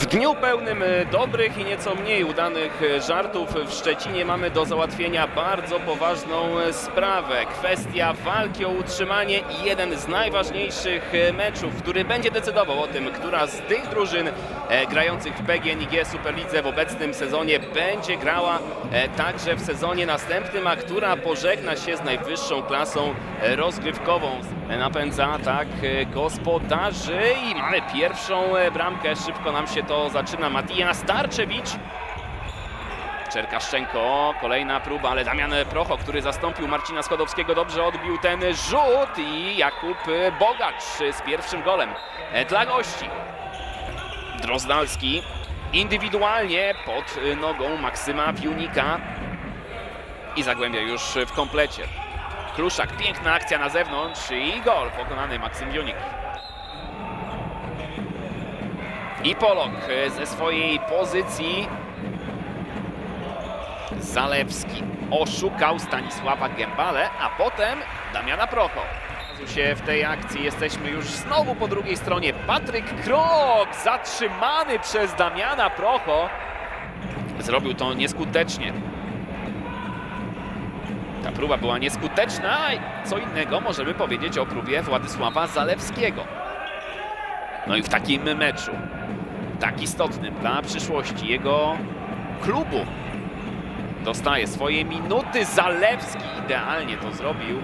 W dniu pełnym e, dobrych i nieco mniej udanych e, żartów w Szczecinie mamy do załatwienia bardzo poważną e, sprawę. Kwestia walki o utrzymanie i jeden z najważniejszych meczów, który będzie decydował o tym, która z tych drużyn grających w PGNiG Superlidze w obecnym sezonie będzie grała także w sezonie następnym, a która pożegna się z najwyższą klasą rozgrywkową. Napędza atak gospodarzy i mamy pierwszą bramkę. Szybko nam się to zaczyna. Matija Starczewicz. Czerkaszczenko, kolejna próba, ale Damian Procho, który zastąpił Marcina Schodowskiego, dobrze odbił ten rzut i Jakub Bogacz z pierwszym golem e, dla gości. Drozdalski indywidualnie pod nogą Maksyma Piunika i Zagłębia już w komplecie. Kluszak, piękna akcja na zewnątrz i gol pokonany Maksym Piunik. I Polok y, ze swojej pozycji. Zalewski oszukał Stanisława Gębale, a potem Damiana Procho. Się w tej akcji jesteśmy już znowu po drugiej stronie. Patryk Krok zatrzymany przez Damiana Procho. Zrobił to nieskutecznie. Ta próba była nieskuteczna. Co innego możemy powiedzieć o próbie Władysława Zalewskiego. No i w takim meczu, tak istotnym dla przyszłości jego klubu, dostaje swoje minuty. Zalewski idealnie to zrobił.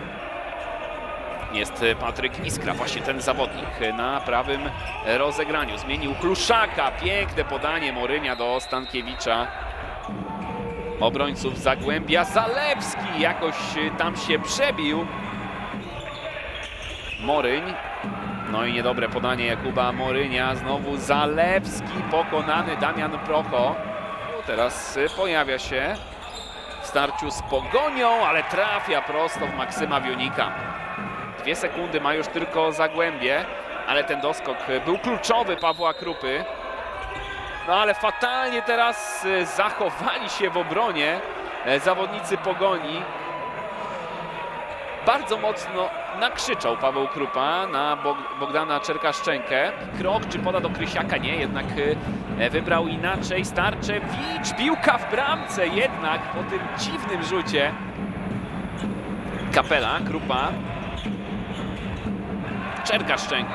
Jest Patryk Iskra, właśnie ten zawodnik na prawym rozegraniu. Zmienił Kluszaka, piękne podanie Morynia do Stankiewicza. Obrońców Zagłębia. Zalewski jakoś tam się przebił. Moryń. No i niedobre podanie Jakuba Morynia. Znowu Zalewski pokonany Damian Procho. Teraz pojawia się w starciu z Pogonią, ale trafia prosto w Maksyma Wionika. Dwie sekundy ma już tylko Zagłębie, ale ten doskok był kluczowy Pawła Krupy. No ale fatalnie teraz e, zachowali się w obronie e, zawodnicy Pogoni. Bardzo mocno nakrzyczał Paweł Krupa na Bog- Bogdana Czerkaszczenkę. Krok czy poda do Krysiaka? Nie, jednak e, wybrał inaczej. Starczewicz, piłka w bramce jednak po tym dziwnym rzucie. Kapela, Krupa. Czerkaszczenko.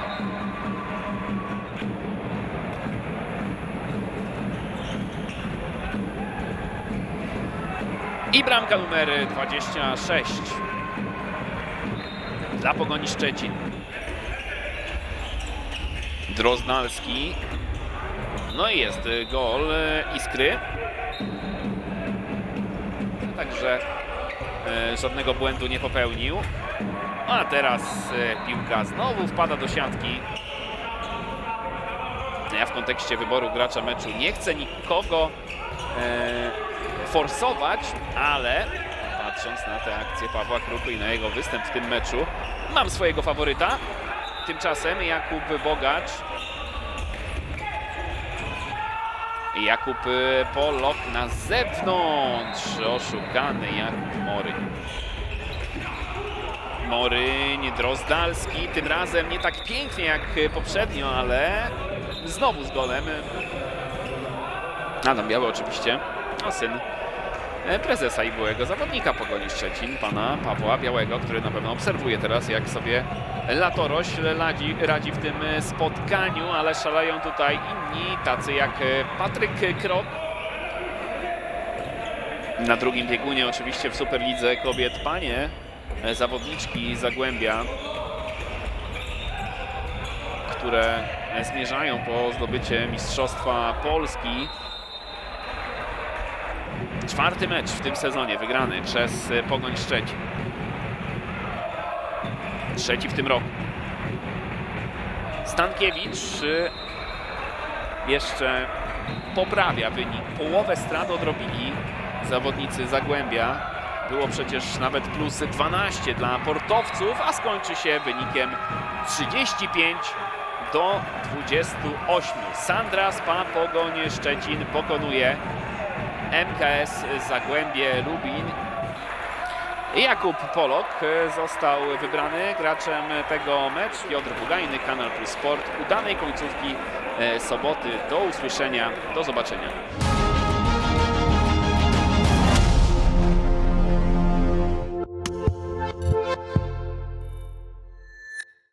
I bramka numer 26 dla Pogoni Szczecin. Drozdalski. No i jest gol y, Iskry. Także y, żadnego błędu nie popełnił. A teraz y, piłka znowu wpada do siatki. Ja w kontekście wyboru gracza meczu nie chcę nikogo e, forsować, ale patrząc na tę akcję Pawła Krupy i na jego występ w tym meczu, mam swojego faworyta. Tymczasem Jakub Bogacz. Jakub Polok na zewnątrz. Oszukany Jakub Moryń. Moryń, Drozdalski. Tym razem nie tak pięknie jak poprzednio, ale znowu z golem. Adam Biały oczywiście, a syn prezesa i byłego zawodnika Pogoni Szczecin, pana Pawła Białego, który na pewno obserwuje teraz, jak sobie Latorośl radzi, radzi w tym e, spotkaniu, ale szaleją tutaj inni, tacy jak e, Patryk Krok. Na drugim biegunie oczywiście w Superlidze Kobiet Panie, e, zawodniczki Zagłębia, które e, zmierzają po zdobycie Mistrzostwa Polski. Czwarty mecz w tym sezonie wygrany przez e, Pogoń Szczecin. Trzeci w tym roku. Stankiewicz e, jeszcze poprawia wynik. Połowę strat odrobili zawodnicy Zagłębia. Było przecież nawet plus 12 dla portowców, a skończy się wynikiem 35 do 28. Sandra Spa Pogoń Szczecin pokonuje MKS Zagłębie Lubin. Jakub Polok e, został wybrany graczem tego meczu. Piotr Bugajny, Kanal Plus Sport. Udanej końcówki e, soboty. Do usłyszenia, do zobaczenia.